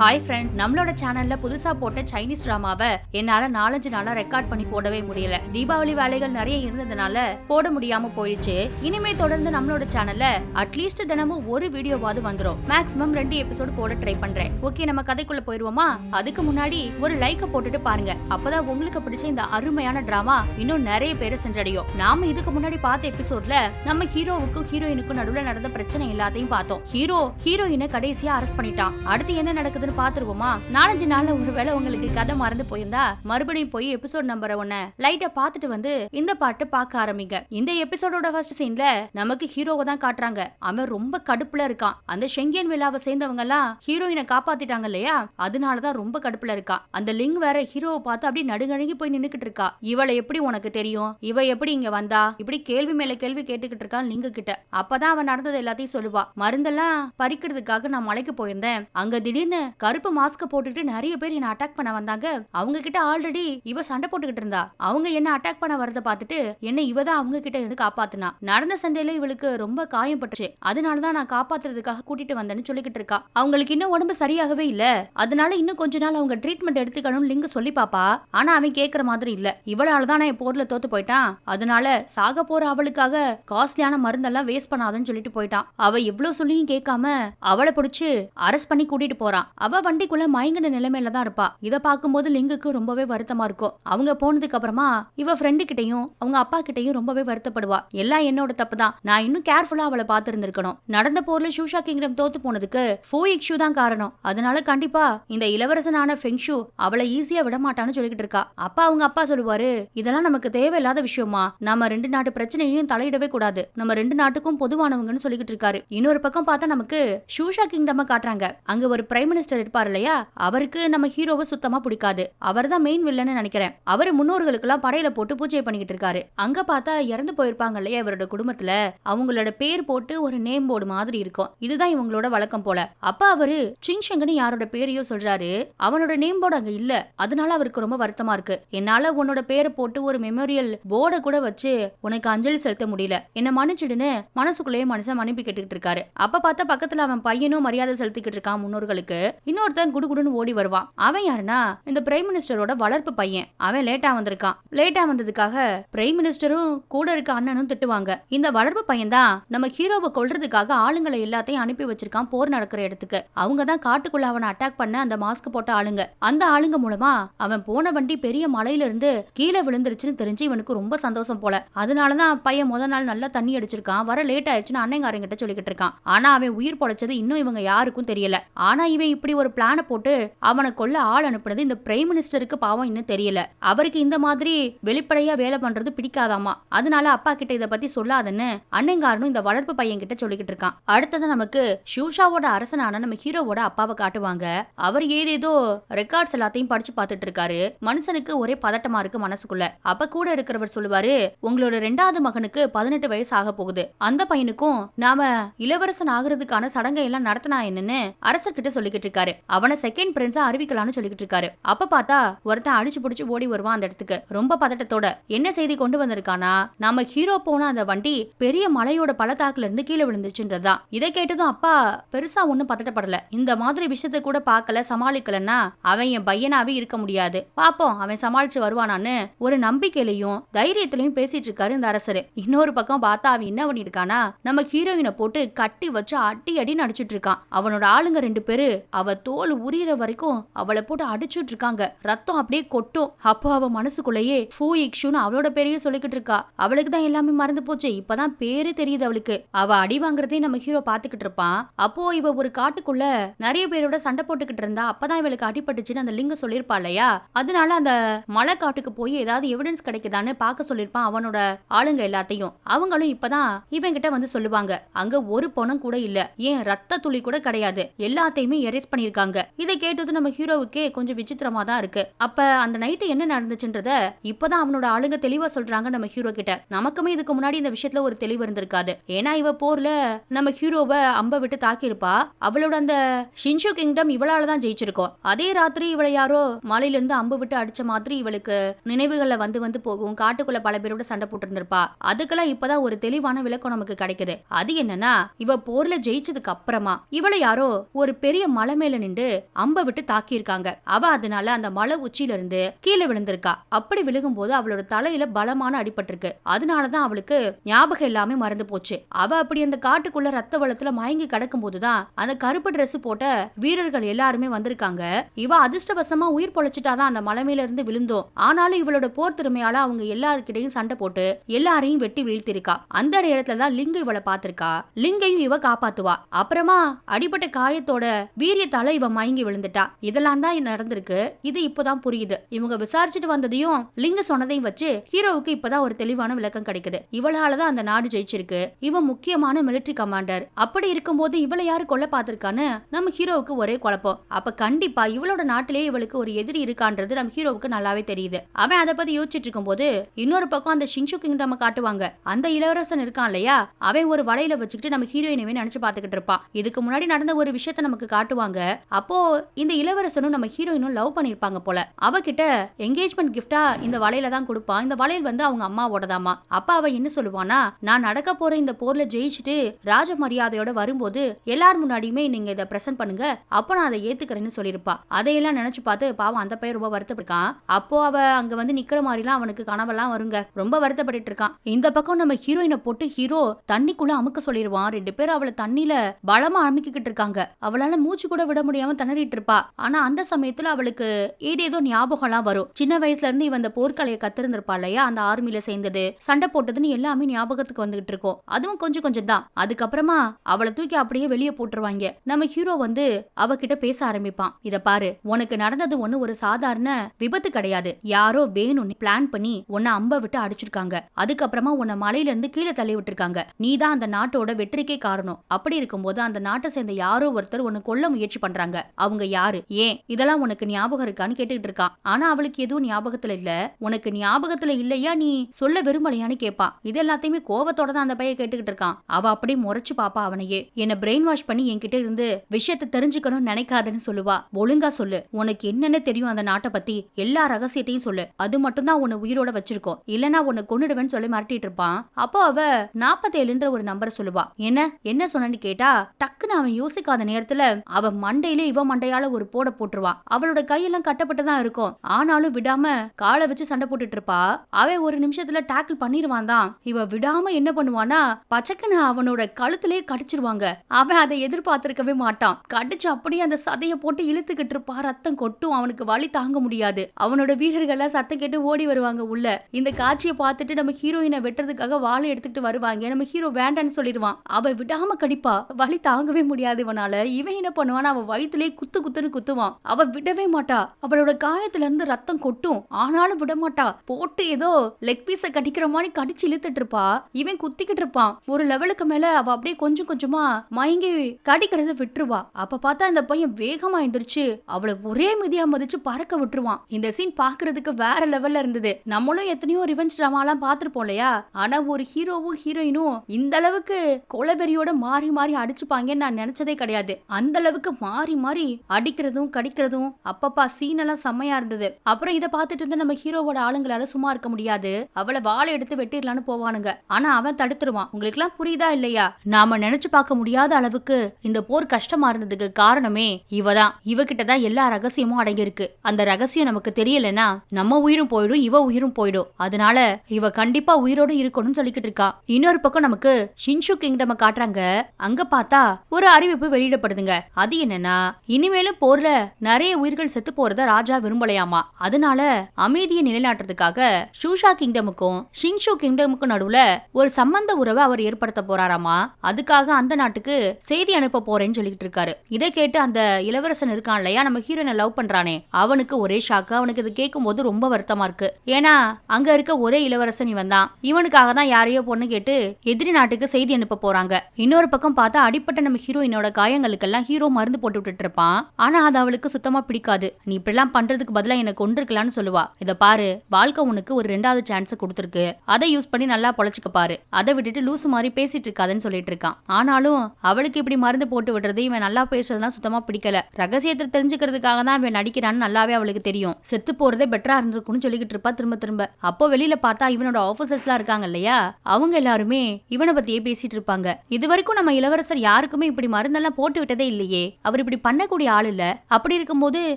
Hi friend நம்மளோட சேனல்ல புதுசா போட்ட சைனீஸ் டிராமாவை என்னால நாலஞ்சு நாளா ரெக்கார்ட் பண்ணி போடவே முடியல. தீபாவளி வேலைகள் நிறைய இருந்ததுனால போட முடியாம போயிடுச்சு. இனிமே தொடர்ந்து நம்மளோட சேனல்ல அட்லீஸ்ட் தினமும் ஒரு வீடியோவாவது வந்துடும் மேக்ஸிமம் ரெண்டு எபிசோடு போட ட்ரை பண்றேன். ஓகே நம்ம கதைக்குள்ள போயிருவோமா? அதுக்கு முன்னாடி ஒரு லைக்க போட்டுட்டு பாருங்க. அப்பதான் உங்களுக்கு பிடிச்ச இந்த அருமையான டிராமா இன்னும் நிறைய பேரை சென்றடையும். நாம இதுக்கு முன்னாடி பார்த்த எபிசோட்ல நம்ம ஹீரோவுக்கும் ஹீரோயினுக்கும் நடுவுல நடந்த பிரச்சனை எல்லாத்தையும் பார்த்தோம். ஹீரோ ஹீரோயினை கடைசியா அரெஸ்ட் பண்ணிட்டான். அடுத்து என்ன நடக்குதுன்னு பார்த்துருவோமா நாலஞ்சு நாள்ல ஒருவேளை உங்களுக்கு கதை மறந்து போயிருந்தா மறுபடியும் போய் எபிசோட் நம்பர் ஒன்ன லைட்டா பார்த்துட்டு வந்து இந்த பாட்டு பார்க்க ஆரம்பிங்க. இந்த எபிசோடோட ஃபர்ஸ்ட் சீன்ல நமக்கு ஹீரோவை தான் காட்டுறாங்க. அவன் ரொம்ப கடுப்புல இருக்கான். அந்த ஷெங்கியன் விழாவை சேர்ந்தவங்க எல்லாம் ஹீரோயினை காப்பாத்திட்டாங்க இல்லையா? அதனாலதான் ரொம்ப கடுப்புல இருக்கா. அந்த லிங் வேற ஹீரோவை பார்த்து அப்படியே நடுங்கழுங்கி போய் நின்னுக்கிட்டு இருக்கா. இவளை எப்படி உனக்கு தெரியும்? இவ எப்படி இங்க வந்தா? இப்படி கேள்வி மேல கேள்வி கேட்டுக்கிட்டு இருக்கான் லிங்கு கிட்ட அப்பதான் அவன் நடந்தது எல்லாத்தையும் சொல்லுவா. மருந்தெல்லாம் பறிக்கிறதுக்காக நான் மலைக்கு போயிருந்தேன். அங்க திடீர்னு கருப்பு மாஸ்க் போட்டுட்டு நிறைய பேர் என்ன அட்டாக் பண்ண வந்தாங்க. அவங்க கிட்ட ஆல்ரெடி இவ சண்டை போட்டுக்கிட்டு இருந்தா. அவங்க என்ன அட்டாக் பண்ண வரத பார்த்துட்டு என்ன இவ தான் அவங்க கிட்ட இருந்து காப்பாத்துனா. நடந்த சண்டையில இவளுக்கு ரொம்ப காயம் பட்டுச்சு அதனாலதான் நான் காப்பாத்துறதுக்காக கூட்டிட்டு வந்தேன்னு சொல்லிக்கிட்டு இருக்கா. அவங்களுக்கு இன்னும் உடம்பு சரியாகவே இல்ல. அதனால இன்னும் கொஞ்ச நாள் அவங்க ட்ரீட்மெண்ட் எடுத்துக்கணும்னு லிங்க் சொல்லி பாப்பா. ஆனா அவன் கேக்குற மாதிரி இல்ல. இவளால தான் நான் என் போர்ல தோத்து போயிட்டான். அதனால சாக போற அவளுக்காக காஸ்ட்லியான மருந்தெல்லாம் வேஸ்ட் பண்ணாதன்னு சொல்லிட்டு போயிட்டான். அவ எவ்வளவு சொல்லியும் கேட்காம அவளை பிடிச்சு அரெஸ்ட் பண்ணி கூட்டிட்டு போறான். அவ வண்டிக்குள்ள மயங்கின நிலைமையில தான் இருப்பா. இத பாக்கும்போது லிங்குக்கு ரொம்பவே வருத்தமா இருக்கும். அவங்க போனதுக்கு அப்புறமா இவ ஃப்ரெண்டு கிட்டயும் அவங்க அப்பா கிட்டயும் ரொம்பவே வருத்தப்படுவா. எல்லாம் என்னோட தப்பு தான். நான் இன்னும் கேர்ஃபுல்லா அவளை பார்த்துருந்துருக்கணும். நடந்த போர்ல ஷூஷா கிங்டம் தோத்து போனதுக்கு ஃபோ இக்ஷு தான் காரணம். அதனால கண்டிப்பா இந்த இளவரசனான ஃபெங்ஷு அவளை ஈஸியா விட மாட்டான்னு சொல்லிக்கிட்டு இருக்கா. அப்பா அவங்க அப்பா சொல்லுவாரு இதெல்லாம் நமக்கு தேவையில்லாத விஷயமா? நம்ம ரெண்டு நாட்டு பிரச்சனையும் தலையிடவே கூடாது. நம்ம ரெண்டு நாட்டுக்கும் பொதுவானவங்கன்னு சொல்லிக்கிட்டு இருக்காரு. இன்னொரு பக்கம் பார்த்தா நமக்கு ஷூஷா கிங்டம் காட்டுறாங்க. அங்க ஒரு பிரைம் மினிஸ்டர் இருப்பார் இல்லையா? அவருக்கு நம்ம ஹீரோவை சுத்தமா பிடிக்காது. அவர் தான் மெயின் வில்லன்னு நினைக்கிறேன். அவர் முன்னோர்களுக்கு எல்லாம் படையில போட்டு பூஜை பண்ணிக்கிட்டு இருக்காரு. அங்க பார்த்தா இறந்து போயிருப்பாங்க இல்லையா இவரோட குடும்பத்துல? அவங்களோட பேர் போட்டு ஒரு நேம் போர்டு மாதிரி இருக்கும். இதுதான் இவங்களோட வழக்கம் போல. அப்ப அவரு சிங்ஷங்கன்னு யாரோட பேரையோ சொல்றாரு. அவனோட நேம் போர்டு அங்க இல்ல. அதனால அவருக்கு ரொம்ப வருத்தமா இருக்கு. என்னால உன்னோட பேரை போட்டு ஒரு மெமோரியல் போர்டை கூட வச்சு உனக்கு அஞ்சலி செலுத்த முடியல. என்ன மன்னிச்சிடுன்னு மனசுக்குள்ளேயே மனுஷன் மன்னிப்பு கேட்டுக்கிட்டு இருக்காரு. அப்ப பார்த்தா பக்கத்துல அவன் பையனும் மரியாதை செலுத்திக்கிட்டு இருக்கான் முன்னோர்களுக்கு. இன்னொருத்தன் குடுகுடுன்னு ஓடி வருவான். அவன் யாருன்னா இந்த பிரைம் மினிஸ்டரோட வளர்ப்பு பையன். அவன் லேட்டா வந்திருக்கான். லேட்டா வந்ததுக்காக பிரைம் மினிஸ்டரும் கூட இருக்க அண்ணனும் திட்டுவாங்க. இந்த வளர்ப்பு பையன் தான் நம்ம ஹீரோவை கொள்றதுக்காக ஆளுங்களை எல்லாத்தையும் அனுப்பி வச்சிருக்கான் போர் நடக்கிற இடத்துக்கு. அவங்க தான் காட்டுக்குள்ள அவனை அட்டாக் பண்ண அந்த மாஸ்க் போட்ட ஆளுங்க. அந்த ஆளுங்க மூலமா அவன் போன வண்டி பெரிய மலையில இருந்து கீழே விழுந்துருச்சுன்னு தெரிஞ்சு இவனுக்கு ரொம்ப சந்தோஷம் போல. அதனாலதான் பையன் முத நாள் நல்லா தண்ணி அடிச்சிருக்கான். வர லேட் ஆயிடுச்சுன்னு அண்ணங்காரங்கிட்ட சொல்லிக்கிட்டு இருக்கான். ஆனா அவன் உயிர் பொழைச்சது இன்னும் இவங்க யாருக்கும் தெரியல. ஆனா இவன் இப்படி ஒரு பிளான போட்டு அவனை கொல்ல ஆள் அனுப்புனது இந்த பிரைம் மினிஸ்டருக்கு பாவம் இன்னும் தெரியல. அவருக்கு இந்த மாதிரி வெளிப்படையா வேலை பண்றது பிடிக்காதாமா? அதனால அப்பா கிட்ட இத பத்தி சொல்லாதன்னு அண்ணங்காரனும் இந்த வளர்ப்பு பையன் கிட்ட சொல்லிக்கிட்டு இருக்கான். அடுத்தது நமக்கு ஷூஷாவோட அரசனான நம்ம ஹீரோவோட அப்பாவை காட்டுவாங்க. அவர் ஏதேதோ ரெக்கார்ட்ஸ் எல்லாத்தையும் படிச்சு பார்த்துட்டு இருக்காரு. மனுஷனுக்கு ஒரே பதட்டமா இருக்கு மனசுக்குள்ள. அப்ப கூட இருக்கிறவர் சொல்லுவாரு உங்களோட ரெண்டாவது மகனுக்கு பதினெட்டு வயசு ஆக போகுது. அந்த பையனுக்கும் நாம இளவரசன் ஆகுறதுக்கான சடங்கை எல்லாம் நடத்தினா என்னன்னு அரசர்கிட்ட சொல்லிக்கிட்டு இருக்காரு. அவனை செகண்ட் பிரின்ஸா அறிவிக்கலாம்னு சொல்லிக்கிட்டு இருக்காரு. அப்ப பார்த்தா ஒருத்தன் அடிச்சு புடிச்சு ஓடி வருவான் அந்த இடத்துக்கு. ரொம்ப பதட்டத்தோட என்ன செய்தி கொண்டு வந்திருக்கானா? நம்ம ஹீரோ போன அந்த வண்டி பெரிய மலையோட பள்ளத்தாக்குல இருந்து கீழே விழுந்துச்சுன்றதுதான் இதை கேட்டதும் அப்பா பெருசா ஒண்ணும் பதட்டப்படல. இந்த மாதிரி விஷயத்த கூட பார்க்கல சமாளிக்கலன்னா அவன் என் பையனாவே இருக்க முடியாது. பாப்போம் அவன் சமாளிச்சு வருவானான்னு ஒரு நம்பிக்கையிலையும் தைரியத்திலையும் பேசிட்டு இருக்காரு இந்த அரசர். இன்னொரு பக்கம் பார்த்தா அவன் என்ன பண்ணிருக்கானா நம்ம ஹீரோயினை போட்டு கட்டி வச்சு அடி அடி நடிச்சிட்டு இருக்கான். அவனோட ஆளுங்க ரெண்டு பேரு அவ தோல் உரியிற வரைக்கும் அவளை போட்டு அடிச்சுட்டு இருக்காங்க ரத்தம் அப்படியே கொட்டும். அப்போ அவ மனசுக்குள்ளேயே ஃபூ இக்ஷுன்னு அவளோட பேரையும் சொல்லிக்கிட்டு இருக்கா. அவளுக்கு தான் எல்லாமே மறந்து போச்சு. இப்பதான் பேரே தெரியுது அவளுக்கு. அவ அடி வாங்குறதே நம்ம ஹீரோ பாத்துக்கிட்டு இருப்பான் அப்போ இவ ஒரு காட்டுக்குள்ள நிறைய பேரோட சண்டை போட்டுக்கிட்டு இருந்தா. அப்பதான் இவளுக்கு அடிபட்டுச்சுன்னு அந்த லிங்க சொல்லியிருப்பா இல்லையா? அதனால அந்த மலை காட்டுக்கு போய் ஏதாவது எவிடன்ஸ் கிடைக்குதான்னு பார்க்க சொல்லியிருப்பான் அவனோட ஆளுங்க எல்லாத்தையும். அவங்களும் இப்பதான் இவன் கிட்ட வந்து சொல்லுவாங்க. அங்க ஒரு பணம் கூட இல்ல. ஏன் ரத்த துளி கூட கிடையாது. எல்லாத்தையுமே எரேஸ் பண்ணியிருக்காங்க. இதை கேட்டது நம்ம ஹீரோவுக்கே கொஞ்சம் விசித்திரமா தான் இருக்கு. அப்ப அந்த நைட்டு என்ன நடந்துச்சுன்றத இப்பதான் அவனோட ஆளுங்க தெளிவா சொல்றாங்க நம்ம ஹீரோ கிட்ட. நமக்குமே இதுக்கு முன்னாடி இந்த விஷயத்துல ஒரு தெளிவு இருந்திருக்காது. ஏன்னா இவ போர்ல நம்ம ஹீரோவை அம்ப விட்டு தாக்கியிருப்பா. அவளோட அந்த ஷின்ஷு கிங்டம் இவளால தான் ஜெயிச்சிருக்கோம். அதே ராத்திரி இவளை யாரோ மலையில இருந்து அம்பு விட்டு அடிச்ச மாதிரி இவளுக்கு நினைவுகள்ல வந்து வந்து போகும். காட்டுக்குள்ள பல பேரோட சண்டை போட்டு இருந்திருப்பா அதுக்கெல்லாம் இப்பதான் ஒரு தெளிவான விளக்கம் நமக்கு கிடைக்குது. அது என்னன்னா இவ போர்ல ஜெயிச்சதுக்கு அப்புறமா இவளை யாரோ ஒரு பெரிய மலை மேல மலையில நின்று அம்ப விட்டு தாக்கியிருக்காங்க. அவ அதனால அந்த மலை உச்சியில இருந்து கீழே விழுந்திருக்கா. அப்படி விழுகும்போது அவளோட தலையில பலமான அடிபட்டிருக்கு. அதனாலதான் அவளுக்கு ஞாபகம் எல்லாமே மறந்து போச்சு. அவ அப்படி அந்த காட்டுக்குள்ள ரத்த வளத்துல மயங்கி கிடக்கும் போதுதான் அந்த கருப்பு Dress போட்ட வீரர்கள் எல்லாருமே வந்திருக்காங்க. இவ அதிர்ஷ்டவசமா உயிர் பொழைச்சிட்டாதான் அந்த மலை மேல இருந்து விழுந்தோம். ஆனாலும் இவளோட போர் திறமையால அவங்க எல்லாருக்கிட்டையும் சண்டை போட்டு எல்லாரையும் வெட்டி வீழ்த்திருக்கா. அந்த நேரத்துல தான் லிங்கு இவளை பார்த்திருக்கா. லிங்கையும் இவ காப்பாத்துவா. அப்புறமா அடிபட்ட காயத்தோட வீரியத்தை வீரியத்தால இவ மயங்கி விழுந்துட்டா. இதெல்லாம் தான் நடந்திருக்கு. இது இப்போதான் புரியுது. இவங்க விசாரிச்சுட்டு வந்ததையும் லிங்க சொன்னதையும் வச்சு ஹீரோவுக்கு இப்பதான் ஒரு தெளிவான விளக்கம் கிடைக்குது. இவளால தான் அந்த நாடு ஜெயிச்சிருக்கு. இவன் முக்கியமான மிலிட்டரி கமாண்டர் அப்படி இருக்கும்போது இவளை யாரு கொல்ல பார்த்திருக்கான்னு நம்ம ஹீரோவுக்கு ஒரே குழப்பம். அப்ப கண்டிப்பா இவளோட நாட்டிலேயே இவளுக்கு ஒரு எதிரி இருக்கான்றது நம்ம ஹீரோவுக்கு நல்லாவே தெரியுது. அவன் அதை பத்தி யோசிச்சுட்டு இருக்கும்போது இன்னொரு பக்கம் அந்த ஷின்ஷு கிங்டம் காட்டுவாங்க. அந்த இளவரசன் இருக்கான் இல்லையா? அவன் ஒரு வலையில வச்சுக்கிட்டு நம்ம ஹீரோயினவே நினைச்சு பார்த்துக்கிட்டு இருப்பான். இதுக்கு முன்னாடி நடந்த ஒரு விஷயத்த நமக்கு காட்டுவாங்க. அப்போ இந்த இளவரசனும் நம்ம ஹீரோயினும் லவ் பண்ணிருப்பாங்க போல. அவகிட்ட என்கேஜ்மெண்ட் கிஃப்டா இந்த வளையல தான் கொடுப்பான் இந்த வளையல் வந்து அவங்க அம்மாவோடதாமா அப்ப அவ என்ன சொல்லுவானா நான் நடக்க போற இந்த போர்ல ஜெயிச்சுட்டு ராஜ மரியாதையோட வரும்போது எல்லார் முன்னாடியுமே நீங்க இதை பிரசன்ட் பண்ணுங்க. அப்போ நான் அதை ஏத்துக்கிறேன்னு சொல்லியிருப்பா. அதையெல்லாம் நினைச்சு பார்த்து பாவம் அந்த பையன் ரொம்ப வருத்தப்பட்டிருக்கான். அப்போ அவ அங்க வந்து நிக்கிற மாதிரிலாம் அவனுக்கு கனவெல்லாம் வருங்க. ரொம்ப வருத்தப்பட்டு இருக்கான் இந்த பக்கம் நம்ம ஹீரோயினை போட்டு ஹீரோ தண்ணிக்குள்ள அமுக்க சொல்லிடுவான் ரெண்டு பேரும் அவளை தண்ணியில பலமா அமுக்கிக்கிட்டு இருக்காங்க. அவளால மூச்சு கூட விட முடியாம திணறிட்டு இருப்பா. ஆனா அந்த சமயத்துல அவளுக்கு ஏதேதோ ஞாபகம்லாம் வரும். சின்ன வயசுல இருந்து இவன் அந்த போர்க்கலையை கத்திருந்திருப்பா இல்லையா? அந்த ஆர்மியில சேர்ந்தது. சண்டை போட்டதுன்னு எல்லாமே ஞாபகத்துக்கு வந்துகிட்டு இருக்கும். அதுவும் கொஞ்சம் கொஞ்சம் தான். அதுக்கப்புறமா அவளை தூக்கி அப்படியே வெளியே போட்டுருவாங்க. நம்ம ஹீரோ வந்து அவகிட்ட பேச ஆரம்பிப்பான். இத பாரு உனக்கு நடந்தது ஒண்ணு ஒரு சாதாரண விபத்து கிடையாது. யாரோ வேணும்னு பிளான் பண்ணி உன்னை அம்ப விட்டு அடிச்சிருக்காங்க. அதுக்கப்புறமா உன்னை மலையில இருந்து கீழே தள்ளி விட்டுருக்காங்க. நீ தான் அந்த நாட்டோட வெற்றிக்கே காரணம். அப்படி இருக்கும்போது அந்த நாட்டை சேர்ந்த யாரோ ஒருத்தர் உன்னை கொல்ல முயற்சி பண்றாங்க. அவங்க யாரு? ஏன்? இதெல்லாம் உனக்கு ஞாபகம் இருக்கான்னு கேட்டுக்கிட்டு இருக்கான் ஆனா அவளுக்கு எதுவும் ஞாபகத்துல இல்ல. உனக்கு ஞாபகத்துல இல்லையா நீ சொல்ல விரும்பலையான்னு கேப்பா. இது எல்லாத்தையுமே கோவத்தோட தான் அந்த பையன் கேட்டுக்கிட்டு இருக்கான். அவ அப்படியே முறைச்சு பாப்பா அவனையே. என்ன பிரெயின் வாஷ் பண்ணி என்கிட்ட இருந்து விஷயத்த தெரிஞ்சுக்கணும்னு நினைக்காதன்னு சொல்லுவா. ஒழுங்கா சொல்லு. உனக்கு என்னென்ன தெரியும் அந்த நாட்டை பத்தி? எல்லா ரகசியத்தையும் சொல்லு. அது மட்டும் தான் உன்னை உயிரோட வச்சிருக்கோம். இல்லனா உன்னை கொன்னுடுவேன்னு சொல்லி மிரட்டிட்டு இருப்பான். அப்போ அவ நாப்பத்தேழுன்ற ஒரு நம்பரை சொல்லுவா. என்ன? என்ன சொன்னு கேட்டா டக்குன்னு அவன் யோசிக்காத நேரத்துல அவ மண்டையிலே இவ மண்டையால ஒரு போட போட்டுருவா. அவளோட கையெல்லாம் கட்டப்பட்டு தான் இருக்கும். ஆனாலும் விடாம காலை வச்சு சண்டை போட்டுட்டு இருப்பா அவன் ஒரு நிமிஷத்துல டேக்கிள் பண்ணிடுவான் தான் இவ விடாம என்ன பண்ணுவானா பச்சக்குன்னு அவனோட கழுத்திலே கடிச்சிருவாங்க. அவன் அதை எதிர்பார்த்திருக்கவே மாட்டான். கடிச்சு அப்படியே அந்த சதைய போட்டு இழுத்துக்கிட்டு இருப்பா. ரத்தம் கொட்டும். அவனுக்கு வலி தாங்க முடியாது. அவனோட வீரர்கள்லாம் சத்தம் கேட்டு ஓடி வருவாங்க உள்ள. இந்த காட்சியை பார்த்துட்டு நம்ம ஹீரோயினை வெட்டுறதுக்காக வாளை எடுத்துக்கிட்டு வருவாங்க. நம்ம ஹீரோ வேண்டான்னு சொல்லிடுவான். அவ விடாம கடிப்பா. வலி தாங்கவே முடியாது இவனால. இவன் என்ன பண்ணுவான் அவ வயிற்றுலே குத்து குத்துன்னு குத்துவான். அவ விடவே மாட்டா. அவளோட காயத்துல இருந்து ரத்தம் கொட்டும். ஆனாலும் விட மாட்டா போட்டு ஏதோ லெக் பீஸ கடிக்கிற மாதிரி கடிச்சு இழுத்துட்டு இருப்பா இவன் குத்திக்கிட்டு இருப்பான். ஒரு லெவலுக்கு மேல அவ அப்படியே கொஞ்சம் கொஞ்சமா மயங்கி கடிக்கிறத விட்டுருவா. அப்ப பார்த்தா இந்த பையன் வேகமா எந்திரிச்சு அவளை ஒரே மிதியா மதிச்சு பறக்க விட்டுருவான். இந்த சீன் பாக்குறதுக்கு வேற லெவல்ல இருந்தது. நம்மளும் எத்தனையோ ரிவெஞ்ச் ட்ராமாலாம் பார்த்துருப்போம் இல்லையா? ஆனா ஒரு ஹீரோவும் ஹீரோயினும் இந்த அளவுக்கு கொலவெறியோட மாறி மாறி அடிச்சுப்பாங்கன்னு நான் நினைச்சதே கிடையாது. அந்த அளவுக்கு மாறி மாறி அடிக்கிறதும் கடிக்கிறதும் அப்பப்பா சீன் எல்லாம் செம்மையா இருந்தது. அப்புறம் இதை பார்த்துட்டு இருந்த நம்ம ஹீரோவோட ஆளுங்களால சும்மா இருக்க முடியாது. அவளை வாழை எடுத்து வெட்டிடலான்னு போவானுங்க. ஆனா அவன் தடுத்துருவான். உங்களுக்கு எல்லாம் புரியுதா இல்லையா? நாம நினைச்சு பார்க்க முடியாத அளவுக்கு இந்த போர் கஷ்டமா இருந்ததுக்கு காரணமே இவதான். இவகிட்ட தான் எல்லா ரகசியமும் அடங்கியிருக்கு. அந்த ரகசியம் நமக்கு தெரியலனா நம்ம உயிரும் போயிடும் இவ உயிரும் போயிடும். அதனால இவ கண்டிப்பா உயிரோட இருக்கணும்னு சொல்லிக்கிட்டு இருக்கா. இன்னொரு பக்கம் நமக்கு ஷின்ஷு கிங்டம் காட்டுறாங்க. அங்க பார்த்தா ஒரு அறிவிப்பு வெளியிடப்படுதுங்க. அது என்ன என்னன்னா இனிமேலும் போர்ல நிறைய உயிர்கள் செத்து போறத ராஜா விரும்பலையாமா? அதனால அமைதியை நிலைநாட்டுறதுக்காக ஷூஷா கிங்டமுக்கும் ஷிங்ஷு கிங்டமுக்கும் நடுவுல ஒரு சம்பந்த உறவை அவர் ஏற்படுத்த போறாராமா? அதுக்காக அந்த நாட்டுக்கு செய்தி அனுப்ப போறேன்னு சொல்லிட்டு இருக்காரு. இதை கேட்டு அந்த இளவரசன் இருக்கான் இல்லையா? நம்ம ஹீரோனை லவ் பண்றானே. அவனுக்கு ஒரே ஷாக்கு அவனுக்கு இது கேட்கும் போது ரொம்ப வருத்தமா இருக்கு. ஏன்னா அங்க இருக்க ஒரே இளவரசன் இவன் தான் இவனுக்காக தான் யாரையோ பொண்ணு கேட்டு எதிரி நாட்டுக்கு செய்தி அனுப்ப போறாங்க. இன்னொரு பக்கம் பார்த்தா அடிப்பட்ட நம்ம ஹீரோயினோட காயங்களுக்கெல்லாம் ஹீரோ மருந்து போட்டு விட்டுட்டு இருப்பான் ஆனா அது அவளுக்கு சுத்தமா பிடிக்காது. நீ இப்படிலாம் பண்றதுக்கு பதிலா என்ன கொண்டிருக்கலாம்னு சொல்லுவா. இத பாரு வாழ்க்கை உனக்கு ஒரு ரெண்டாவது சான்ஸ் கொடுத்துருக்கு. அதை யூஸ் பண்ணி நல்லா பொழைச்சுக்க பாரு. அதை விட்டுட்டு லூசு மாதிரி பேசிட்டு இருக்காதுன்னு சொல்லிட்டு இருக்கான். ஆனாலும் அவளுக்கு இப்படி மருந்து போட்டு விடுறது இவன் நல்லா பேசுறதுலாம் சுத்தமா பிடிக்கல. ரகசியத்தை தெரிஞ்சுக்கிறதுக்காக தான் இவன் நடிக்கிறான்னு நல்லாவே அவளுக்கு தெரியும். செத்து போறதே பெட்டரா இருந்திருக்கும்னு சொல்லிக்கிட்டு இருப்பா திரும்ப திரும்ப. அப்போ வெளியில பார்த்தா இவனோட ஆபீசர்ஸ்லாம் இருக்காங்க இல்லையா? அவங்க எல்லாருமே இவனை பத்தியே பேசிட்டு இருப்பாங்க. இது வரைக்கும் நம்ம இளவரசர் யாருக்குமே இப்படி மருந்தெல்லாம் போட்டு விட்டதே இல்லையே. அவர் அவர் இப்படி பண்ணக்கூடிய ஆள் இல்ல. அப்படி இருக்கும்போது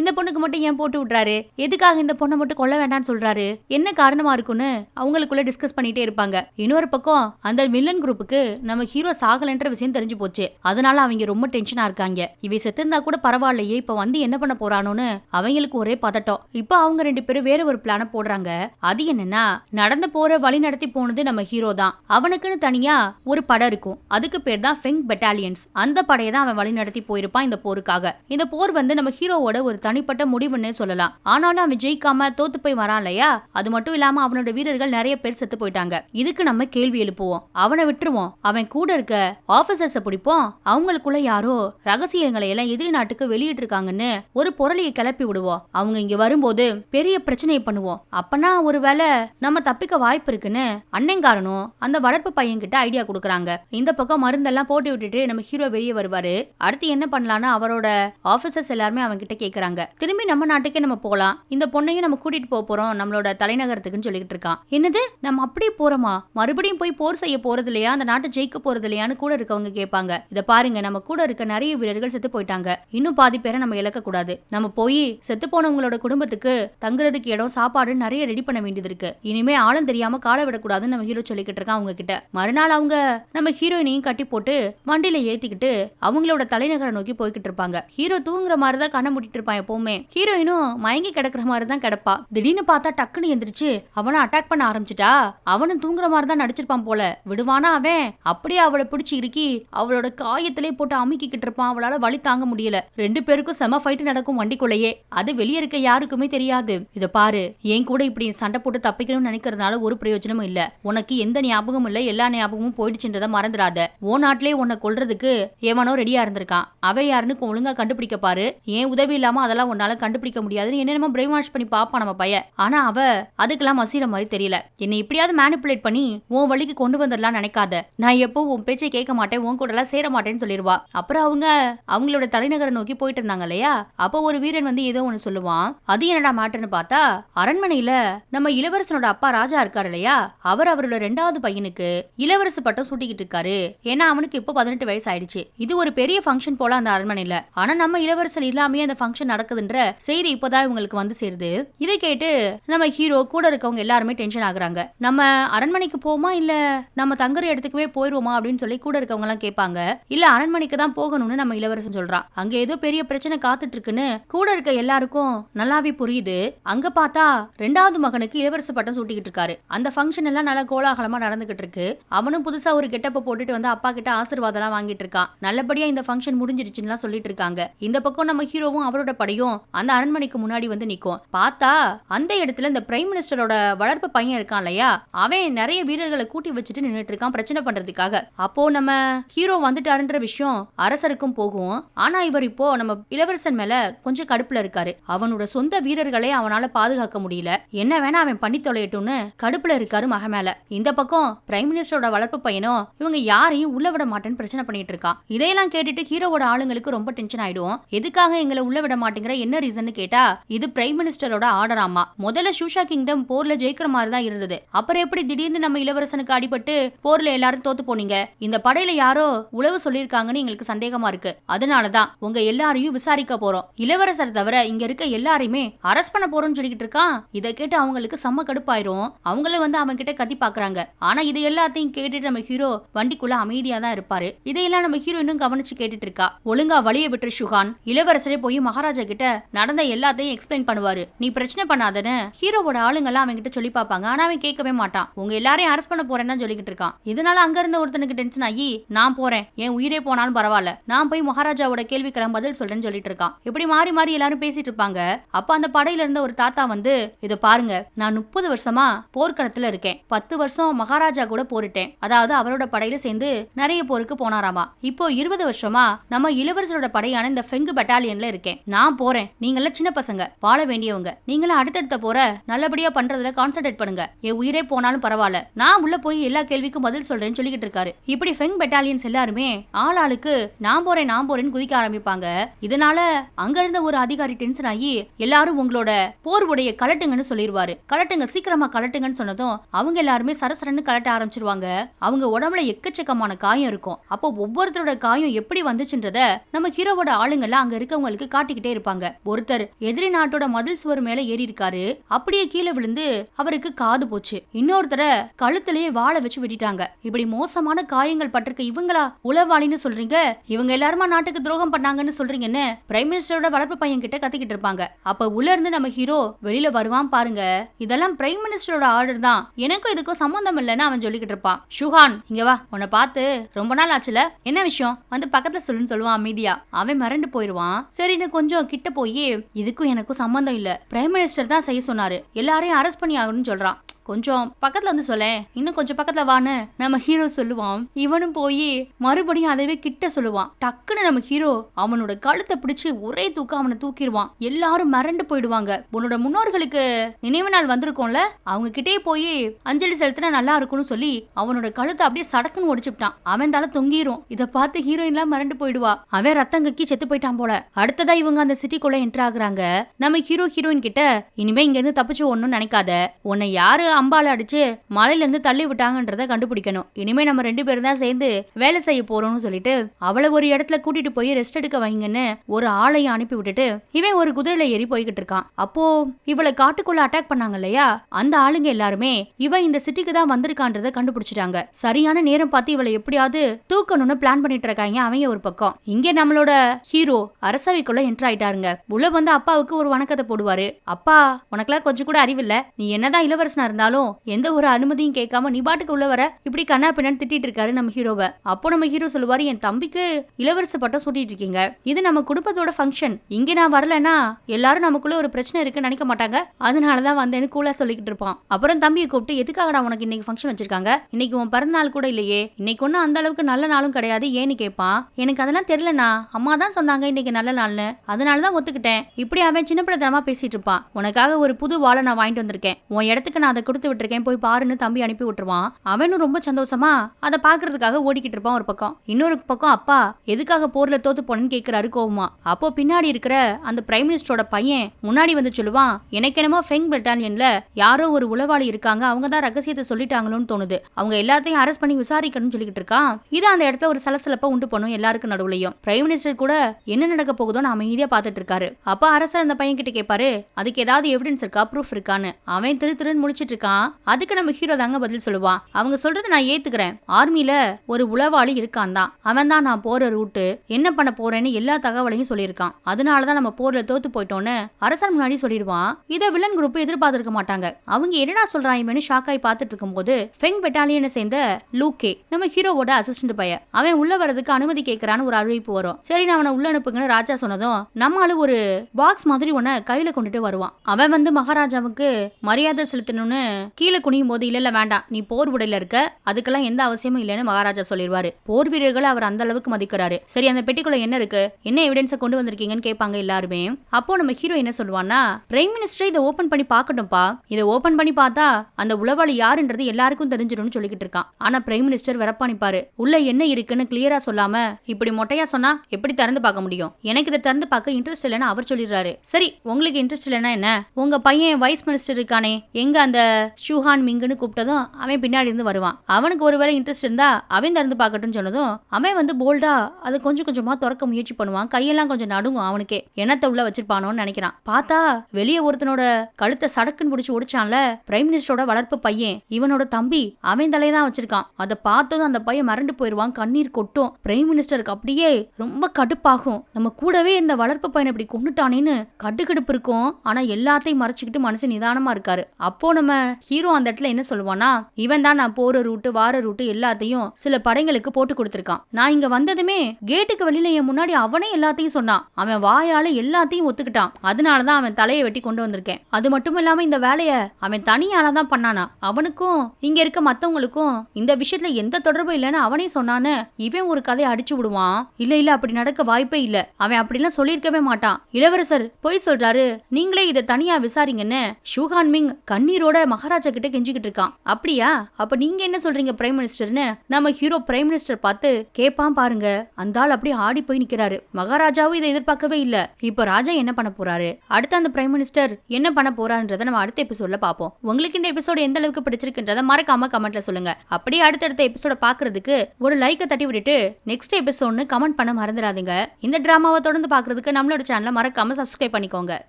இந்த பொண்ணுக்கு மட்டும் ஏன் போட்டு விட்றாரு? எதுக்காக இந்த பொண்ணை மட்டும் கொல்ல வேண்டாம்னு சொல்றாரு? என்ன காரணமா இருக்குன்னு அவங்களுக்குள்ள டிஸ்கஸ் பண்ணிட்டே இருப்பாங்க. இன்னொரு பக்கம் அந்த வில்லன் குரூப்புக்கு நம்ம ஹீரோ சாகலன்ற விஷயம் தெரிஞ்சு போச்சு. அதனால அவங்க ரொம்ப டென்ஷனா இருக்காங்க. இவை செத்திருந்தா கூட பரவாயில்லையே இப்ப வந்து என்ன பண்ண போறானோன்னு அவங்களுக்கு ஒரே பதட்டம். இப்போ அவங்க ரெண்டு பேரும் வேற ஒரு பிளான போடுறாங்க. அது என்னன்னா நடந்து போற வழி நடத்தி போனது நம்ம ஹீரோ தான். அவனுக்குன்னு தனியா ஒரு படம் இருக்கும். அதுக்கு பேர் தான் ஃபெங் பெட்டாலியன்ஸ் அந்த படையை தான் அவன் வழி நடத்தி போயிருப்பான். இந்த போருக்காக. இந்த போர் வந்து நம்ம ஹீரோவோட ஒரு தனிப்பட்ட முடிவுன்னே சொல்லலாம். ஆனாலும் அவன் ஜெயிக்காம தோத்து போய் வரான் இல்லையா? அது மட்டும் இல்லாம அவனோட வீரர்கள் நிறைய பேர் செத்து போயிட்டாங்க. இதுக்கு நம்ம கேள்வி எழுப்புவோம். அவனை விட்டுருவோம். அவன் கூட இருக்க ஆபீசர்ஸ பிடிப்போம். அவங்களுக்குள்ள யாரோ ரகசியங்களை எல்லாம் எதிரி நாட்டுக்கு வெளியிட்டு இருக்காங்கன்னு ஒரு பொருளையை கிளப்பி விடுவோம். அவங்க இங்க வரும்போது பெரிய பிரச்சனையை பண்ணுவோம். அப்பனா ஒருவேளை நம்ம தப்பிக்க வாய்ப்பு இருக்குன்னு அண்ணங்காரனும் அந்த வளர்ப்பு பையன் கிட்ட ஐடியா கொடுக்குறாங்க. இந்த பக்கம் மருந்தெல்லாம் போட்டு விட்டுட்டு நம்ம ஹீரோ வெளியே வருவாரு. அடுத்து என்ன பண்ணலாம்? பண்ணலாம்னு அவரோட ஆபீசர்ஸ் எல்லாருமே அவங்க கிட்ட கேக்குறாங்க. திரும்பி நம்ம நாட்டுக்கே நம்ம போலாம். இந்த பொண்ணையும் நம்ம கூட்டிட்டு போக போறோம். நம்மளோட தலைநகரத்துக்குன்னு சொல்லிட்டு இருக்கான். என்னது? நம்ம அப்படியே போறோமா? மறுபடியும் போய் போர் செய்ய போறது இல்லையா? அந்த நாட்டை ஜெயிக்க போறது இல்லையான்னு கூட இருக்கவங்க கேட்பாங்க. இத பாருங்க. நம்ம கூட இருக்க நிறைய வீரர்கள் செத்து போயிட்டாங்க. இன்னும் பாதி பேரை நம்ம இழக்க கூடாது. நம்ம போய் செத்து போனவங்களோட குடும்பத்துக்கு தங்குறதுக்கு இடம் சாப்பாடு நிறைய ரெடி பண்ண வேண்டியது இருக்கு. இனிமே ஆளும் தெரியாம காலை விடக்கூடாதுன்னு நம்ம ஹீரோ சொல்லிக்கிட்டு இருக்கான் அவங்க கிட்ட மறுநாள் அவங்க நம்ம ஹீரோயினையும் கட்டி போட்டு வண்டியில ஏத்திக்கிட்டு அவங்களோட தலைநகரை நோக்கி போய்கிட்டு இருப்பாங்க ஹீரோ தூங்குற மாதிரி தான் கண்ண மூடிட்டு இருப்பான் எப்பவுமே. ஹீரோயினும் மயங்கி கிடக்குற மாதிரி தான் கிடப்பா. திடீர்னு பார்த்தா டக்குன்னு எந்திரிச்சு அவனை அட்டாக் பண்ண ஆரம்பிச்சிட்டா. அவனும் தூங்குற மாதிரி தான் நடிச்சிருப்பான் போல. விடுவானா அவன்? அப்படியே அவளை பிடிச்சி இறுக்கி அவளோட காயத்திலே போட்டு அமுக்கிக்கிட்டு இருப்பான். அவளால வலி தாங்க முடியல. ரெண்டு பேருக்கும் செம ஃபைட் நடக்கும் வண்டிக்குள்ளேயே. அது வெளியே இருக்க யாருக்குமே தெரியாது. இத பாரு. என் கூட இப்படி சண்டை போட்டு தப்பிக்கணும்னு நினைக்கிறதுனால ஒரு பிரயோஜனமும் இல்ல. உனக்கு எந்த ஞாபகமும் இல்ல. எல்லா ஞாபகமும் போயிடுச்சுன்றத மறந்துடாத. ஓ நாட்டிலே உன்னை கொல்றதுக்கு எவனோ ரெடியா இருந்திருக்கான். அவன் யாருன்னு ஒழுங்கா கண்டுபிடிக்க பாரு. ஏன் உதவி இல்லாம அதெல்லாம் உன்னால கண்டுபிடிக்க முடியாதுன்னு என்னென்னமோ பிரெயின் வாஷ் பண்ணி பாப்பா நம்ம பையன் ஆனா அவ அதுக்கெல்லாம் மசீர மாதிரி தெரியல. என்னை எப்படியாவது மேனிப்புலேட் பண்ணி உன் வழிக்கு கொண்டு வந்துடலாம் நினைக்காத. நான் எப்போ உன் பேச்சை கேட்க மாட்டேன் உன் கூட எல்லாம் சேர மாட்டேன்னு சொல்லிடுவா. அப்புறம் அவங்க அவங்களோட தலைநகரை நோக்கி போயிட்டு இருந்தாங்க இல்லையா? அப்போ ஒரு வீரன் வந்து ஏதோ ஒன்று சொல்லுவான். அது என்னடா மாட்டுன்னு பார்த்தா அரண்மனையில நம்ம இளவரசனோட அப்பா ராஜா இருக்காரு இல்லையா? அவர் அவரோட ரெண்டாவது பையனுக்கு இளவரசு பட்டம் சூட்டிக்கிட்டு இருக்காரு. ஏன்னா அவனுக்கு இப்போ பதினெட்டு வயசு ஆயிடுச்சு. இது ஒரு பெரிய ஃபங்க்ஷன் போல அந்த அரண்மனையில ஆனா நம்ம இளவரசன் இல்லாமயே அந்த ஃபங்க்ஷன் நடக்குதுன்ற செய்தி இப்பதான் இவங்களுக்கு வந்து சேருது. இதை கேட்டு நம்ம ஹீரோ கூட இருக்கவங்க எல்லாருமே டென்ஷன் ஆகுறாங்க. நம்ம அரண்மனைக்கு போமா இல்ல நம்ம தங்குற இடத்துக்குமே போயிருவோமா அப்படின்னு சொல்லி கூட இருக்கவங்க எல்லாம் கேட்பாங்க. இல்ல அரண்மனைக்கு தான் போகணும்னு நம்ம இளவரசன் சொல்றான். அங்க ஏதோ பெரிய பிரச்சனை காத்துட்டு இருக்குன்னு கூட இருக்க எல்லாருக்கும் நல்லாவே புரியுது. அங்க பார்த்தா ரெண்டாவது மகனுக்கு இளவரச பட்டம் சூட்டிக்கிட்டு இருக்காரு. அந்த ஃபங்க்ஷன் எல்லாம் நல்லா கோலாகலமா நடந்துகிட்டு இருக்கு அவனும் புதுசா ஒரு கெட்டப்ப போட்டுட்டு வந்து அப்பா கிட்ட ஆசீர்வாதம் எல்லாம் வாங்கிட்டு இருக்கான். நல்லபடியா இந்த ஃபங்க்ஷன் முடிஞ்சிருச்சுன்னு சொல்லிட்டு இருக்காங்க இந்த பக்கம் நம்ம ஹீரோவும் அவரோட படையும் அந்த அரண்மனைக்கு முன்னாடி வந்து நிக்கும். பார்த்தா அந்த இடத்துல இந்த பிரைம் மினிஸ்டரோட வளர்ப்பு பையன் இருக்கான் இல்லையா? அவன் நிறைய வீரர்களை கூட்டி வச்சுட்டு நின்னுட்டு இருக்கான் பிரச்சனை பண்றதுக்காக. அப்போ நம்ம ஹீரோ வந்துட்டாருன்ற விஷயம் அரசருக்கும் போகும். ஆனா இவர் இப்போ நம்ம இளவரசன் மேல கொஞ்சம் கடுப்புல இருக்காரு. அவனோட சொந்த வீரர்களை அவனால பாதுகாக்க முடியல. என்ன வேணா அவன் பண்ணி தொலையட்டும்னு கடுப்புல இருக்காரு மக மேல. இந்த பக்கம் பிரைம் மினிஸ்டரோட வளர்ப்பு பையனும் இவங்க யாரையும் உள்ள விட மாட்டேன்னு பிரச்சனை பண்ணிட்டு இருக்கான். இதையெல்லாம் கேட்டுட்டு ஹீரோவோட ஆளுங்களுக்கு ரொம்ப டென்ஷன் ஆயிடும் எதுக்காக எங்களை உள்ள விட மாட்டேங்கிற என்ன ரீசன் கேட்டா இது பிரைம் மினிஸ்டரோட ஆர்டர் ஆமா. முதல்ல ஷூஷா கிங்டம் போர்ல ஜெயிக்கிற மாதிரி தான் இருந்தது. அப்புறம் எப்படி திடீர்னு நம்ம இளவரசனுக்கு அடிபட்டு போர்ல எல்லாரும் தோத்து போனீங்க? இந்த படையில யாரோ உளவு சொல்லியிருக்காங்கன்னு எங்களுக்கு சந்தேகமா இருக்கு. அதனாலதான் உங்க எல்லாரையும் விசாரிக்க போறோம். இளவரசர் தவிர இங்க இருக்க எல்லாரையுமே அரெஸ்ட் பண்ண போறோம்னு சொல்லிக்கிட்டு இருக்கான். இதை கேட்டு அவங்களுக்கு செம்ம கடுப்பாயிரும். அவங்களும் வந்து அவன் கிட்ட கத்தி பாக்குறாங்க. ஆனா இது எல்லாத்தையும் கேட்டுட்டு நம்ம ஹீரோ வண்டிக்குள்ள அமைதியா தான் இருப்பாரு. இதையெல்லாம் நம்ம ஹீரோ இன்னும் கவனிச்சு கேட்டுட்டு இருக்கா. ஒழுங்கா வழிய விட்டு சுகான் இளவரசரே போய் மகாராஜா கிட்ட நடந்த எல்லாத்தையும் எக்ஸ்பிளைன் பண்ணுவாரு. நீ பிரச்சனை பண்ணாதன்னு ஹீரோவோட ஆளுங்கெல்லாம் அவன் கிட்ட சொல்லி பார்ப்பாங்க. ஆனா அவன் கேட்கவே மாட்டான். உங்க எல்லாரையும் அரெஸ்ட் பண்ண போறேன்னு சொல்லிக்கிட்டு இருக்கான். இதனால அங்க இருந்த ஒருத்தனுக்கு டென்ஷன் ஆகி நான் போறேன். என் உயிரே போனாலும் பரவாயில்ல. நான் போய் மகாராஜாவோட கேள்விக்கெல்லாம் பதில் சொல்றேன்னு சொல்லிட்டு இருக்கான். இப்படி மாறி மாறி எல்லாரும் பேசிட்டு இருப்பாங்க. அப்ப அந்த படையில இருந்த ஒரு தாத்தா வந்து இதை பாருங்க. நான் முப்பது வருஷமா போர்க்களத்துல இருக்கேன். பத்து வருஷம் மகாராஜா கூட போரிட்டேன். அதாவது அவரோட படையில சேர்ந்து நிறைய போருக்கு போனாராமா. இப்போ இருபது வருஷமா நம்ம இளவரசரோட படையான இந்த ஃபெங்கு பட்டாலியன்ல இருக்கேன். நான் போறேன். நீங்களாம் சின்ன பசங்க. வாழ வேண்டியவங்க. நீங்களும் அடுத்தடுத்த போற நல்லபடியா பண்றதுல கான்சென்ட்ரேட் பண்ணுங்க. என் உயிரே போனாலும் பரவாயில்ல. நான் உள்ள போய் எல்லா கேள்விக்கும் பதில் சொல்றேன்னு சொல்லிக்கிட்டு இருக்காரு. இப்படி ஃபெங் பெட்டாலியன்ஸ் எல்லாருமே ஆள் ஆளுக்கு நான் போறேன் நான் போறேன்னு குதிக்க ஆரம்பிப்பாங்க. இதனால அங்க இருந்த ஒரு அதிகாரி டென்ஷன் ஆகி எல்லாரும் உங்களோட போர் உடைய கலட்டுங்கன்னு சொல்லிடுவாரு கலட்டுங்க சீக்கிரமா கலட்டுங்கன்னு சொன்னதும் அவங்க எல்லாருமே சரசரன்னு கலட்ட ஆரம்பிச்சிருவாங்க. அவங்க உடம்புல எக்கச்சக்கமான காயம் இருக்கும். அப்போ ஒவ்வொருத்தரோட காயம் எப்படி வந்துச்சுன்றத நம்ம ஹீரோவோட ஆளுங்கெல்லாம் அங்க இருக்கவங்களுக்கு காட்டிக்கிட்டே இருப்பாங்க. ஒருத்தர் எதிரி நாட்டோட மதில் சுவர் மேல ஏறி இருக்காரு அப்படியே கீழே விழுந்து அவருக்கு காது போச்சு. இன்னொருத்தரை கழுத்திலேயே வாழை வச்சு விட்டுட்டாங்க. இப்படி மோசமான காயங்கள் பட்டிருக்க இவங்களா? உளவாளின்னு சொல்றீங்க. இவங்க எல்லாருமா நாட்டுக்கு துரோகம் பண்ணாங்கன்னு சொல்றீங்கன்னு பிரைம் மினிஸ்டரோட வளர்ப்பு பையன் கிட்ட கத்திக்கிட்டு இருப்பாங்க. அப்ப உள்ள இருந்து நம்ம ஹீரோ வெளியில வருவான் பாருங்க. இதெல்லாம் பிரைம் மினிஸ்டரோட ஆர்டர் தான். எனக்கும் இதுக்கும் சம்பந்தம் இல்லைன்னு அவன் சொல்லிக்கிட்டு இருப்பான். ஷுஹான் இங்க வா. உன்னை பார்த்து ரொம்ப நாள் ஆச்சுல. என்ன விஷயம்? வந்து பக்கத்துல சொல்லுன்னு சொல்லுவான் அமைதி அமைதியா அவன் மறண்டு போயிடுவான் சரின்னு கொஞ்சம் கிட்ட போய் இதுக்கும் எனக்கும் சம்பந்தம் இல்ல. பிரைம் மினிஸ்டர் தான் செய்ய சொன்னாரு. எல்லாரையும் அரெஸ்ட் பண்ணி ஆகணும்னு சொல்றான். கொஞ்சம் பக்கத்துல வந்து சொல்லேன் இன்னும் கொஞ்சம் பக்கத்துல வான்னு நம்ம ஹீரோ சொல்லுவான். இவனும் போய் மறுபடியும் அதவே கிட்ட சொல்லுவான். டக்குன்னு நம்ம ஹீரோ அவனோட கழுத்தை பிடிச்சு ஒரே தூக்கம் அவனை தூக்கிடுவான் எல்லாரும் மறண்டு போயிடுவாங்க. உன்னோட முன்னோர்களுக்கு நினைவு நாள் வந்திருக்கும்ல? அவங்க கிட்டே போய் அஞ்சலி செலுத்தினா நல்லா இருக்கும்னு சொல்லி அவனோட கழுத்தை அப்படியே சடக்குன்னு ஒடிச்சுட்டான் அவன் தலை தொங்கிரும். இதை பார்த்து ஹீரோயின்லாம் மறண்டு போயிடுவா. அவன் ரத்தம் கக்கி செத்து போயிட்டான் போல. அடுத்ததா இவங்க அந்த சிட்டிக்குள்ள என்ட்ராகிறாங்க ஆகுறாங்க. நம்ம ஹீரோ ஹீரோயின் கிட்ட இனிமே இங்க இருந்து தப்பிச்சு ஒண்ணும் நினைக்காத. உன்னை யாரு அம்பால அடிச்சு மலையில இருந்து தள்ளி விட்டாங்கன்றத கண்டுபிடிக்கணும். இனிமே நம்ம ரெண்டு பேரும் தான் சேர்ந்து வேலை செய்ய போறோம்னு சொல்லிட்டு அவளை ஒரு இடத்துல கூட்டிட்டு போய் ரெஸ்ட் எடுக்க வைங்கன்னு ஒரு ஆளையும் அனுப்பி விட்டுட்டு இவன் ஒரு குதிரையில ஏறி போய்கிட்டு இருக்கான். அப்போ இவளை காட்டுக்குள்ள அட்டாக் பண்ணாங்க இல்லையா? அந்த ஆளுங்க எல்லாருமே இவன் இந்த சிட்டிக்கு தான் வந்திருக்கான்றத கண்டுபிடிச்சிட்டாங்க. சரியான நேரம் பார்த்து இவளை எப்படியாவது தூக்கணும்னு பிளான் பண்ணிட்டு இருக்காங்க அவங்க ஒரு பக்கம். இங்க நம்மளோட ஹீரோ அரசவைக்குள்ள என்ட்ரு ஆயிட்டாருங்க. உள்ள வந்து அப்பாவுக்கு ஒரு வணக்கத்தை போடுவாரு. அப்பா உனக்கெல்லாம் கொஞ்சம் கூட அறிவில்ல. நீ என்னதான் இளவரசனா இருந்தாலும் எந்த ஒரு அனுமதியும் கேட்காம நீ பாட்டுக்கு உள்ள வர. இப்படி கண்ணா பின்னான்னு திட்டிட்டு இருக்காரு நம்ம ஹீரோவை. அப்போ நம்ம ஹீரோ சொல்லுவாரு என் தம்பிக்கு இளவரச பட்டம் சூட்டிட்டு இருக்கீங்க. இது நம்ம குடும்பத்தோட ஃபங்க்ஷன் இங்க நான் வரலன்னா எல்லாரும் நமக்குள்ள ஒரு பிரச்சனை இருக்குன்னு நினைக்க மாட்டாங்க. அதனாலதான் வந்தேன்னு கூலா சொல்லிக்கிட்டு இருப்பான். அப்புறம் தம்பியை கூப்பிட்டு எதுக்காகடா உனக்கு இன்னைக்கு ஃபங்க்ஷன் வச்சிருக்காங்க? இன்னைக்கு உன் பிறந்த நாள் கூட இல்லையே. இன்னைக்கு ஒன்னும் அந்த அளவுக்கு நல்ல நாளும் கிடையாது. ஏன்னு கேட்பான் எனக்கு அதெல்லாம் தெரியலண்ணா. அம்மா தான் சொன்னாங்க இன்னைக்கு நல்ல நாள்னு. அதனாலதான் ஒத்துக்கிட்டேன். இப்படி அவன் சின்ன பிள்ளைத்தனமா பேசிட்டு இருப்பான். உனக்காக ஒரு புது வாழை நான் வாங்கிட்டு வந்திருக்கேன். உன் இடத்துக்கு நான் அதை கொடுத்து விட்டுருக்கேன் போய் பாருன்னு தம்பி அனுப்பி விட்டுருவான். அவனும் ரொம்ப சந்தோஷமா அதை பாக்குறதுக்காக ஓடிக்கிட்டு இருப்பான் ஒரு பக்கம். இன்னொரு பக்கம் அப்பா எதுக்காக போர்ல தோத்து போனன்னு கேக்குறாரு கோவமா. அப்போ பின்னாடி இருக்கிற அந்த பிரைம் மினிஸ்டரோட பையன் முன்னாடி வந்து சொல்லுவான் எனக்கு என்னமோ ஃபெங் பிரிட்டானியன்ல யாரோ ஒரு உளவாளி இருக்காங்க அவங்க தான் ரகசியத்தை சொல்லிட்டாங்களோன்னு தோணுது. அவங்க எல்லாத்தையும் அரெஸ்ட் பண்ணி விசாரிக்கணும்னு சொல்லிக்கிட்டு இருக்கான். இது அந்த இடத்துல ஒரு சலசலப்பா உண்டு பண்ணும் எல்லாருக்கும் நடுவுலையும். பிரைம் மினிஸ்டர் கூட என்ன நடக்க போகுதோன்னு அமைதியா பாத்துட்டு இருக்காரு. அப்ப அரசர் அந்த பையன் கிட்ட கேட்பாரு அதுக்கு ஏதாவது எவிடன்ஸ் இருக்கா? ப்ரூஃப் இருக்கான்னு. அவன் திரு திருன்னு முழிச்சிட்டு இருக்கான். அதுக்கு நம்ம ஹீரோ தாங்க பதில் சொல்லுவான் அவங்க சொல்றதை நான் ஏத்துக்கிறேன். ஆர்மியில ஒரு உளவாளி இருக்கான் தான். அவன் தான் நான் போற ரூட்டு என்ன பண்ண போறேன்னு எல்லா தகவலையும் சொல்லியிருக்கான். அதனாலதான் நம்ம போர்ல தோத்து போயிட்டோன்னு அரசன் முன்னாடி சொல்லிடுவான். இதை வில்லன் குரூப் எதிர்பார்த்திருக்க மாட்டாங்க. அவங்க என்னடா சொல்றான் இவனு ஷாக் ஆகி பார்த்துட்டு இருக்கும்போது ஃபெங் பெட்டாலியனை சேர்ந்த லூகே நம்ம ஹீரோவோட அசிஸ்டன்ட் பையன். அவன் உள்ள வரதுக்கு அனுமதி கேட்கறான்னு ஒரு அறிவிப்பு வரும். சரி நான் அவனை உள்ள அனுப்புங்கன்னு ராஜா சொன்னதும் நம்ம ஒரு பாக்ஸ் மாதிரி உன்னை கையில கொண்டுட்டு வருவான். அவன் வந்து மகாராஜாவுக்கு மரியாதை செலுத்தணும்னு கீழே குனியும் போது இல்ல இல்ல வேண்டாம். நீ போர் உடையில இருக்க. அதுக்கெல்லாம் எந்த அவசியமும் இல்லைன்னு மகாராஜா சொல்லிடுவாரு போர் வீரர்களை அவர் அந்த அளவுக்கு மதிக்கிறாரு. சரி அந்த பெட்டிக்குள்ள என்ன இருக்கு? என்ன எவிடன்ஸை கொண்டு வந்திருக்கீங்கன்னு கேட்பாங்க எல்லாருமே. அப்போ நம்ம ஹீரோ என்ன சொல்லுவான்னா பிரைம் மினிஸ்டர் இதை ஓபன் பண்ணி பாக்கட்டும்பா இதை ஓபன் பண்ணி பார்த்தா அந்த உளவாளி யாருன்றது எல்லாருக்கும் தெரிஞ்சிடும்னு சொல்லிக்கிட்டு இருக்கான். ஆனா பிரைம் மினிஸ்டர் வரப்பானிப்பாரு உள்ள என்ன இருக்குன்னு கிளியரா சொல்லாம இப்படி மொட்டையா சொன்னா எப்படி திறந்து பார்க்க முடியும்? எனக்கு இதை திறந்து பார்க்க இன்ட்ரெஸ்ட் இல்லைன்னு அவர் சொல்லிடுறாரு. சரி உங்களுக்கு இன்ட்ரெஸ்ட் இல்லைன்னா என்ன? உங்க பையன் வைஸ் மினிஸ்டர் இருக்கானே. எங்க அந்த ஷூஹான் மிங்குன்னு கூப்பிட்டதும் அவன் பின்னாடி இருந்து வருவான். அவனுக்கு ஒருவேளை இன்ட்ரெஸ்ட் இருந்தா அவன் திறந்து பார்க்கட்டும்னு சொன்னதும் அவன் வந்து போல்டா அது கொஞ்சம் கொஞ்சமா திறக்க முயற்சி பண்ணுவான். கையெல்லாம் கொஞ்சம் நடுங்கும் அவனுக்கே. என்னத்தை உள்ள வச்சிருப்பானோன்னு நினைக்கிறான். பார்த்தா வெளியே ஒருத்தனோட கழுத்தை சடக்குன்னு பிடிச்சி ஒடிச்சான்ல பிரைம் மினிஸ்டரோட வளர்ப்பு பையன். இவனோட தம்பி அவன் தலையை தான் வச்சிருக்கான். அதை பார்த்ததும் அந்த பையன் மறண்டு போயிடுவான். கண்ணீர் கொட்டும். பிரைம் மினிஸ்டருக்கு அப்படியே ரொம்ப கடுப்பாகும். நம்ம கூடவே இந்த வளர்ப்பு பையனை இப்படி கொண்டுட்டானேன்னு கடுக்கடுப்பு இருக்கும். ஆனா எல்லாத்தையும் மறைச்சிக்கிட்டு மனசு நிதானமா இருக்காரு. அப்போ நம்ம ஹீரோ அந்த இடத்துல என்ன சொல்லுவானா இவன் தான் நான் போற ரூட்டு வார ரூட்டு எல்லாத்தையும் சில படைங்களுக்கு போட்டு கொடுத்துருக்கான். நான் இங்க வந்ததுமே கேட்டுக்கு வெளியில என் முன்னாடி அவனே எல்லாத்தையும் சொன்னான். அவன் வாயால எல்லாத்தையும் ஒத்துக்கிட்டான். அதனாலதான் அவன் தலையை வெட்டி கொண்டு வந்திருக்கேன். அது மட்டும் இல்லாம இந்த வேலைய அவன் தனியால தான் பண்ணானா? அவனுக்கும் இங்க இருக்க மத்தவங்களுக்கும் இந்த விஷயத்துல எந்த தொடர்பும் இல்லைன்னு அவனே சொன்னான்னு இவன் ஒரு கதையை அடிச்சு விடுவான். இல்ல இல்ல அப்படி நடக்க வாய்ப்பே இல்ல. அவன் அப்படிலாம் சொல்லியிருக்கவே மாட்டான். இளவரசர் பொய் சொல்றாரு. நீங்களே இதை தனியா விசாரிங்கன்னு ஷூஹான் மிங் கண்ணீரோட மகாராஜா கிட்ட கெஞ்சிக்கிட்டு இருக்கான். அப்படியா? அப்ப நீங்க என்ன சொல்றீங்க பிரைம் மினிஸ்டர்னு நம்ம ஹீரோ பிரைம் மினிஸ்டர் பார்த்து கேட்பான் பாருங்க. அந்த ஆள் அப்படியே ஆடி போய் நிக்கிறாரு. மகாராஜாவும் இதை எதிர்பார்க்கவே இல்ல. இப்போ ராஜா என்ன பண்ண போறாரு? அடுத்து அந்த பிரைம் மினிஸ்டர் என்ன பண்ண போறான்றத நம்ம அடுத்த எபிசோட்ல பார்ப்போம். உங்களுக்கு இந்த எபிசோடு எந்த அளவுக்கு பிடிச்சிருக்குன்றத மறக்காம கமெண்ட்ல சொல்லுங்க. அப்படியே அடுத்தடுத்த எபிசோட பாக்குறதுக்கு ஒரு லைக்கை தட்டி விட்டுட்டு நெக்ஸ்ட் எபிசோட்னு கமெண்ட் பண்ண மறந்துடாதீங்க. இந்த டிராமாவை தொடர்ந்து பாக்குறதுக்கு நம்மளோட சேனலை மறக்காம சப்ஸ்கிரைப் பண்ணிக்கோங்க.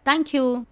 தேங்க்யூ